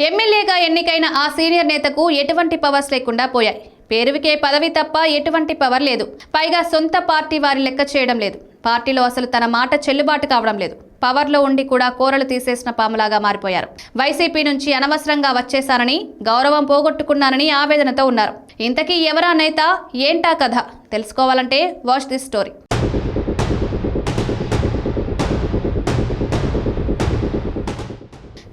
ఎమ్మెల్యేగా ఎన్నికైన ఆ సీనియర్ నేతకు ఎటువంటి పవర్స్ లేకుండా పోయాయి. పేరువికే పదవి తప్ప ఎటువంటి పవర్ లేదు. పైగా సొంత పార్టీ వారి లెక్క చేయడం లేదు. పార్టీలో అసలు తన మాట చెల్లుబాటు కావడం లేదు. పవర్లో ఉండి కూడా కూరలు తీసేసిన పాములాగా మారిపోయారు. వైసీపీ నుంచి అనవసరంగా వచ్చేశానని గౌరవం పోగొట్టుకున్నానని ఆవేదనతో ఉన్నారు. ఇంతకీ ఎవరా నేత? ఏంటా కథ? తెలుసుకోవాలంటే వాచ్ దిస్ స్టోరీ.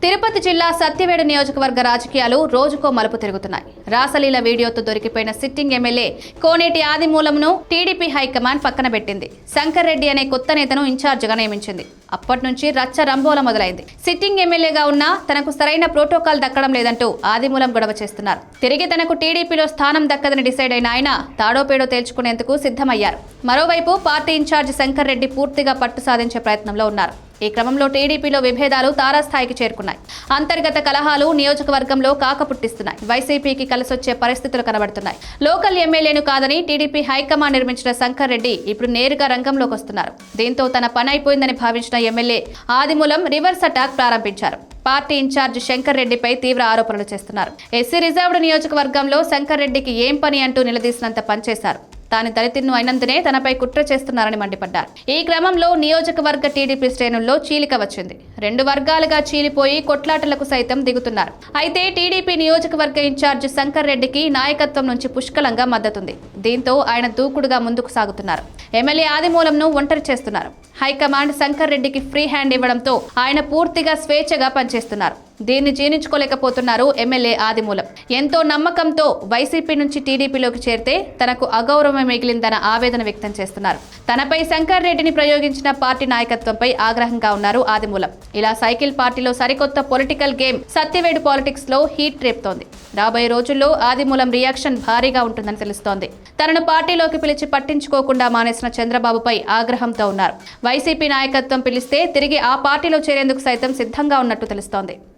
తిరుపతి జిల్లా సత్యవేడు నియోజకవర్గ రాజకీయాలు రోజుకో మలుపు తిరుగుతున్నాయి. రాసలీల వీడియోతో దొరికిపోయిన సిట్టింగ్ ఎమ్మెల్యే కోనేటి ఆదిమూలంను టీడీపీ హైకమాండ్ పక్కన పెట్టింది. శంకర్ రెడ్డి అనే కొత్త నేతను ఇన్ఛార్జిగా నియమించింది. అప్పటి నుంచి రచ్చ రంబోల మొదలైంది. సిట్టింగ్ ఎమ్మెల్యేగా ఉన్నా తనకు సరైన ప్రోటోకాల్ దక్కడం లేదంటూ ఆదిమూలం గొడవ చేస్తున్నారు. తిరిగి తనకు టీడీపీలో స్థానం దక్కదని డిసైడ్ అయిన ఆయన తాడోపేడో తేల్చుకునేందుకు సిద్ధమయ్యారు. మరోవైపు పార్టీ ఇన్ఛార్జి శంకర్ రెడ్డి పూర్తిగా పట్టు సాధించే ప్రయత్నంలో ఉన్నారు. ఈ క్రమంలో టీడీపీలో విభేదాలు తారాస్థాయికి చేరుకున్నాయి. అంతర్గత కలహాలు నియోజకవర్గంలో కాక పుట్టిస్తున్నాయి వైసీపీకి కలిసొచ్చే పరిస్థితులు కనబడుతున్నాయి. లోకల్ ఎమ్మెల్యేను కాదని టీడీపీ హైకమాండ్ నిర్మించిన శంకర్ రెడ్డి ఇప్పుడు నేరుగా రంగంలోకి వస్తున్నారు. దీంతో తన పని అయిపోయిందని భావించిన ఎమ్మెల్యే ఆదిమూలం రివర్స్ అటాక్ ప్రారంభించారు. పార్టీ ఇన్ఛార్జ్ శంకర్ రెడ్డిపై తీవ్ర ఆరోపణలు చేస్తున్నారు. ఎస్సీ రిజర్వ్డ్ నియోజకవర్గంలో శంకర్ రెడ్డికి ఏం పని అంటూ నిలదీసినంత పనిచేశారు. తాను దళితులను అయినందునే తనపై కుట్ర చేస్తున్నారని మండిపడ్డారు. ఈ క్రమంలో నియోజకవర్గ టీడీపీ శ్రేణుల్లో చీలిక వచ్చింది. రెండు వర్గాలుగా చీలిపోయి కొట్లాటలకు సైతం దిగుతున్నారు. అయితే టీడీపీ నియోజకవర్గ ఇన్ఛార్జ్ శంకర్ రెడ్డికి నాయకత్వం నుంచి పుష్కలంగా మద్దతుంది. దీంతో ఆయన దూకుడుగా ముందుకు సాగుతున్నారు. ఎమ్మెల్యే ఆదిమూలంను ఒంటరి చేస్తున్నారు. హైకమాండ్ శంకర్ రెడ్డికి ఫ్రీ హ్యాండ్ ఇవ్వడంతో ఆయన పూర్తిగా స్వేచ్ఛగా పనిచేస్తున్నారు. దీన్ని జీర్ణించుకోలేకపోతున్నారు ఎమ్మెల్యే ఆదిమూలం. ఎంతో నమ్మకంతో వైసీపీ నుంచి టీడీపీలోకి చేరితే తనకు అగౌరవం మిగిలిందన్న ఆవేదన వ్యక్తం చేస్తున్నారు. తనపై శంకర్ రెడ్డిని ప్రయోగించిన పార్టీ నాయకత్వంపై ఆగ్రహంగా ఉన్నారు ఆదిమూలం. ఇలా సైకిల్ పార్టీలో సరికొత్త పొలిటికల్ గేమ్ సత్యవేడు పాలిటిక్స్లో హీట్ రేపుతోంది. రాబోయే రోజుల్లో ఆదిమూలం రియాక్షన్ భారీగా ఉంటుందని తెలుస్తోంది. తనను పార్టీలోకి పిలిచి పట్టించుకోకుండా మానేసిన చంద్రబాబుపై ఆగ్రహంతో ఉన్నారు. వైసీపీ నాయకత్వం పిలిస్తే తిరిగి ఆ పార్టీలో చేరేందుకు సైతం సిద్ధంగా ఉన్నట్టు తెలుస్తోంది.